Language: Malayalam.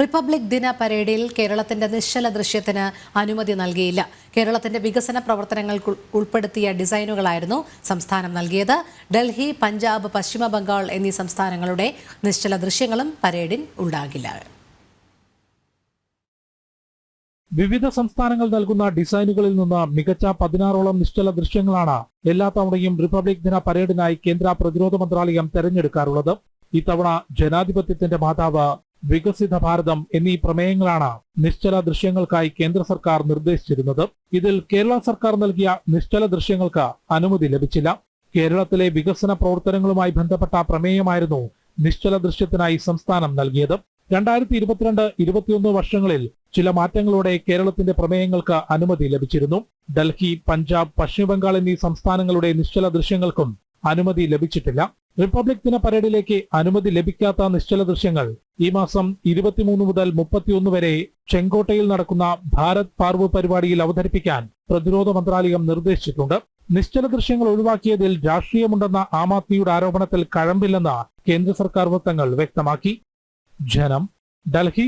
റിപ്പബ്ലിക് ദിന പരേഡിൽ കേരളത്തിന്റെ നിശ്ചല ദൃശ്യത്തിന് അനുമതി നൽകിയില്ല. കേരളത്തിന്റെ വികസന പ്രവർത്തനങ്ങൾ ഉൾപ്പെടുത്തിയ ഡിസൈനുകളായിരുന്നു സംസ്ഥാനം നൽകിയത്. ഡൽഹി പഞ്ചാബ് പശ്ചിമ ബംഗാൾ എന്നീ സംസ്ഥാനങ്ങളുടെ നിശ്ചല ദൃശ്യങ്ങളും പരേഡിൽ ഉണ്ടാകില്ല. വിവിധ സംസ്ഥാനങ്ങൾ നൽകുന്ന ഡിസൈനുകളിൽ നിന്ന് മികച്ച പതിനാറോളം നിശ്ചല ദൃശ്യങ്ങളാണ് എല്ലാ തവണയും റിപ്പബ്ലിക് ദിന പരേഡിനായി കേന്ദ്ര പ്രതിരോധ മന്ത്രാലയം തെരഞ്ഞെടുക്കാറുള്ളത്. ഇത്തവണ ജനാധിപത്യത്തിന്റെ മാതാവ് വികസിത ഭാരതം എന്നീ പ്രമേയങ്ങളാണ് നിശ്ചല ദൃശ്യങ്ങൾക്കായി കേന്ദ്ര സർക്കാർ നിർദ്ദേശിച്ചിരുന്നത്. ഇതിൽ കേരള സർക്കാർ നൽകിയ നിശ്ചല ദൃശ്യങ്ങൾക്ക് അനുമതി ലഭിച്ചില്ല. കേരളത്തിലെ വികസന പ്രവർത്തനങ്ങളുമായി ബന്ധപ്പെട്ട പ്രമേയമായിരുന്നു നിശ്ചല ദൃശ്യത്തിനായി സംസ്ഥാനം നൽകിയത്. രണ്ടായിരത്തി ഇരുപത്തിരണ്ട് ഇരുപത്തിയൊന്ന് വർഷങ്ങളിൽ ചില മാറ്റങ്ങളോടെ കേരളത്തിന്റെ പ്രമേയങ്ങൾക്ക് അനുമതി ലഭിച്ചിരുന്നു. ഡൽഹി പഞ്ചാബ് പശ്ചിമബംഗാൾ എന്നീ സംസ്ഥാനങ്ങളുടെ നിശ്ചല ദൃശ്യങ്ങൾക്കും അനുമതി ലഭിച്ചിട്ടില്ല. റിപ്പബ്ലിക് ദിന പരേഡിലേക്ക് അനുമതി ലഭിക്കാത്ത നിശ്ചല ദൃശ്യങ്ങൾ. ഈ മാസം ഇരുപത്തിമൂന്ന് മുതൽ മുപ്പത്തിയൊന്ന് വരെ ചെങ്കോട്ടയിൽ നടക്കുന്ന ഭാരത് പാർവ് പരിപാടിയിൽ അവതരിപ്പിക്കാൻ പ്രതിരോധ മന്ത്രാലയം നിർദ്ദേശിച്ചിട്ടുണ്ട്. നിശ്ചല ദൃശ്യങ്ങൾ ഒഴിവാക്കിയതിൽ രാഷ്ട്രീയമുണ്ടെന്ന ആം ആദ്മിയുടെ ആരോപണത്തിൽ കഴമ്പില്ലെന്ന് കേന്ദ്ര സർക്കാർ വൃത്തങ്ങൾ വ്യക്തമാക്കി. ജനം ഡൽഹി